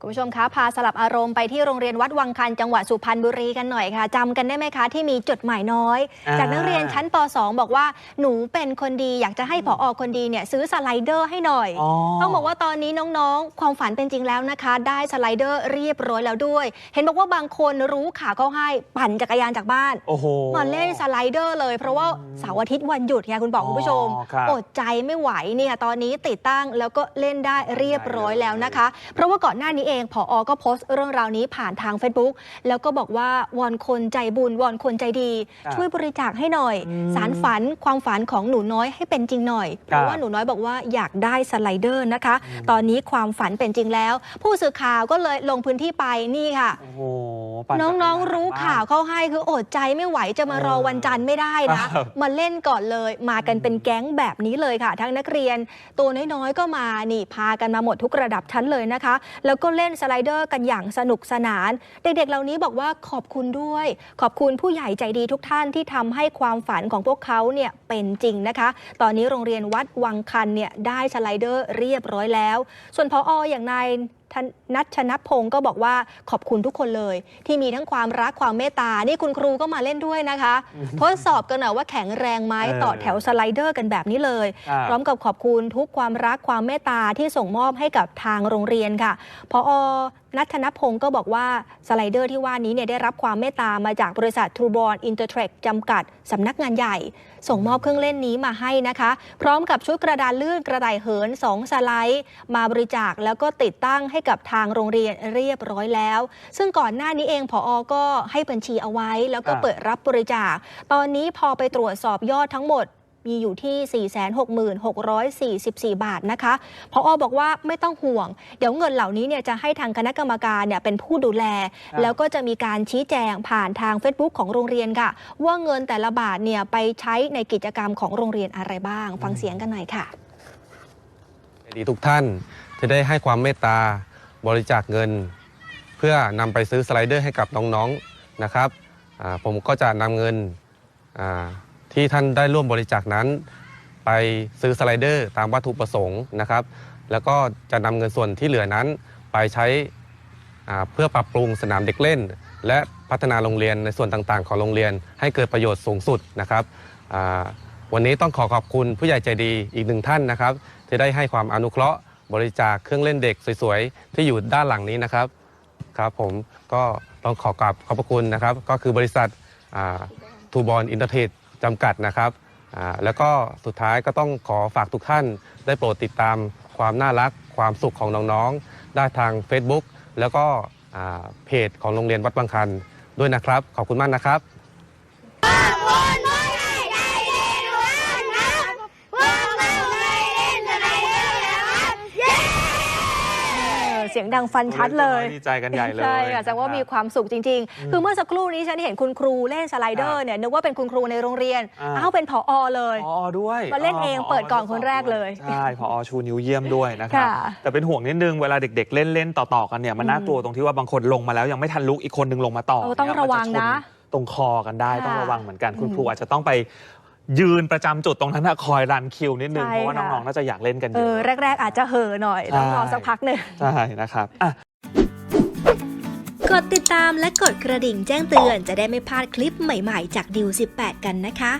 คุณผู้ชมคะพาสลับอารมณ์ไปที่โรงเรียนวัดวังคันจังหวัดสุพรรณบุรีกันหน่อยค่ะจำกันได้ไหมคะ ที่มีจดหมายน้อย อ่า จากนักเรียนชั้นป .2 บอกว่าหนูเป็นคนดีอยากจะให้ผออคนดีเนี่ยซื้อสไลเดอร์ให้หน่อยอ๋อต้องบอกว่าตอนนี้น้องๆ ความฝันเป็นจริงแล้วนะคะ ได้สไลเดอร์เรียบร้อยแล้วด้วย เห็นบอกว่าบางคนรู้ข่าวเขาให้ปั่นจักรยานจากบ้าน โอ้โห มาเล่นสไลเดอร์เลย เพราะว่าเสาร์อาทิตย์วันหยุดไงคุณบอกอ๋อคุณผู้ชมครับอดใจไม่ไหวเนี่ยตอนนี้ติดตั้งแล้วก็เล่นได้เรียบร้อยแล้วนะคะ เพราะว่าก่อนหน้านี้เองผอก็โพสต์เรื่องราวนี้ผ่านทาง Facebook แล้วก็บอกว่าวอนคนใจบุญวอนคนใจดีครับช่วยบริจาคให้หน่อยอืมสารฝันความฝันของหนูน้อยให้เป็นจริงหน่อย เพครัราะบว่าหนูน้อยบอกว่าอยากได้สไลเดอร์นะคะ ตอนนี้ความฝันเป็นจริงแล้ว ผู้สื่อข่าวก็เลยลงพื้นที่ไปนี่ค่ะโอ้โหปั่จักรยาน้องๆรู้ข่าวเข้าให้คืออดใจไม่ไหวจะมารอวันจันทร์ไม่ได้นะครับมาเล่นก่อนเลย มากันเป็นแก๊งแบบนี้เลยค่ะ ทั้งนักเรียน ตัวน้อยๆก็มานี่พากันมาหมดทุกระดับชั้นเลยนะคะ แล้วก็เล่นสไลเดอร์กันอย่างสนุกสนาน เด็กๆ เหล่านี้บอกว่าขอบคุณด้วย ขอบคุณผู้ใหญ่ใจดีทุกท่านที่ทำให้ความฝันของพวกเขาเนี่ยเป็นจริงนะคะ ตอนนี้โรงเรียนวัดวังคันเนี่ยได้สไลเดอร์เรียบร้อยแล้ว ส่วนพอออย่างนาย นัชชนพงศ์ก็บอกว่าขอบคุณทุกคนเลย ที่มีทั้งความรักความเมตตา นี่คุณครูก็มาเล่นด้วยนะคะทดสอบกันหน่อยว่าแข็งแรงไหมเออต่อแถวสไลเดอร์กันแบบนี้เลยครับพร้อมกับขอบคุณทุกความรักความเมตตาที่ส่งมอบให้กับทางโรงเรียนค่ะพอนัทนพงศ์ก็บอกว่าสไลเดอร์ที่ว่านี้เนี่ยได้รับความเมตตามาจากบริษัททรูบอลอินเตอร์เทรคจำกัด สำนักงานใหญ่ ส่งมอบเครื่องเล่นนี้มาให้นะคะ พร้อมกับชุดกระดานลื่นกระต่ายเหิน 2 สไลด์ มาบริจาคแล้วก็ติดตั้งให้กับทางโรงเรียนเรียบร้อยแล้ว ซึ่งก่อนหน้านี้เองผออก็ให้บัญชีเอาไว้ แล้วก็เปิดรับบริจาค ตอนนี้พอไปตรวจสอบยอดทั้งหมด มีอยู่ที่ 466,644 บาทนะคะพออบอกว่าไม่ต้องห่วง เดี๋ยวเงินเหล่านี้เนี่ยจะให้ทางคณะกรรมการเนี่ยเป็นผู้ดูแลครับแล้วก็จะมีการชี้แจงผ่านทาง Facebook ของโรงเรียนค่ะ ว่าเงินแต่ละบาทเนี่ยไปใช้ในกิจกรรมของโรงเรียนอะไรบ้าง ฟังเสียงกันหน่อยค่ะดีทุกท่านจะได้ให้ความเมตตาบริจาคเงิน เพื่อนำไปซื้อสไลเดอร์ให้กับน้องๆนะครับอ่าผมก็จะนำเงินอ่า ที่ท่านได้ร่วมบริจาคนั้น ไปซื้อสไลเดอร์ตามวัตถุประสงค์นะครับ แล้วก็จะนำเงินส่วนที่เหลือนั้นไปใช้เพื่อปรับปรุงสนามเด็กเล่น และพัฒนาโรงเรียนในส่วนต่างๆ ของโรงเรียนให้เกิดประโยชน์สูงสุดนะครับวันนี้ต้องขอขอบคุณผู้ใหญ่ใจดีอีกหนึ่งท่านนะครับ ที่ได้ให้ความอนุเคราะห์บริจาคเครื่องเล่นเด็กสวยๆ ที่อยู่ด้านหลังนี้นะครับครับผมก็ต้องขอกราบขอบพระคุณนะครับ ก็คือบริษัททูบอลอินเตอร์เทรด จำกัดนะครับแล้วก็สุดท้ายก็ต้องขอฝากทุกท่าน ได้โปรดติดตามความน่ารักความสุขของน้องๆ ได้ทาง Facebook แล้วก็เพจของโรงเรียนวัดบางคันด้วยนะครับ ขอบคุณมากนะครับ เสียงดังฟันชัดเลยดีใจกันใหญ่เลยใช่ค่ะแสดงว่ามีความสุขจริง ๆ คือเมื่อสักครู่นี้ฉันเห็นคุณครูเล่นสไลเดอร์เนี่ยนึกว่าเป็นคุณครูในโรงเรียนอ่าอ้าวเป็นผออเลยพอด้วยมาเล่นเองผเปิดก่อนคนแรกเลยใช่พอชูนิ้วเยี่ยมด้วยนะครับค่ะแต่เป็นห่วงนิดนึงเวลาเด็ก ๆ เล่นเล่นต่อๆกันเนี่ยมันน่ากลัวตรงที่ว่าบางคนลงมาแล้วยังไม่ทันลุกอีกคนนึงลงมาต่อเออต้องเนี่ยระวังมัจชนะตรงคอกันได้ค่ะต้องระวังเหมือนกันคุณอืมครูอาจจะต้องไป ยืนประจำจุดตรงนั้นนะคอยรันคิวนิดนึง ใช่เพราะว่าค่ะ น้องๆน่าจะอยากเล่นกันเยเออ อะ แรก ๆ อาจจะเห่อะหน่อยต้องรอใช่ สักพักหนึ่ง ใช่นะครับอะ กดติดตามและกดกระดิ่งแจ้งเตือนจะได้ไม่พลาดคลิปใหม่ๆ จากดิว18 กันนะคะ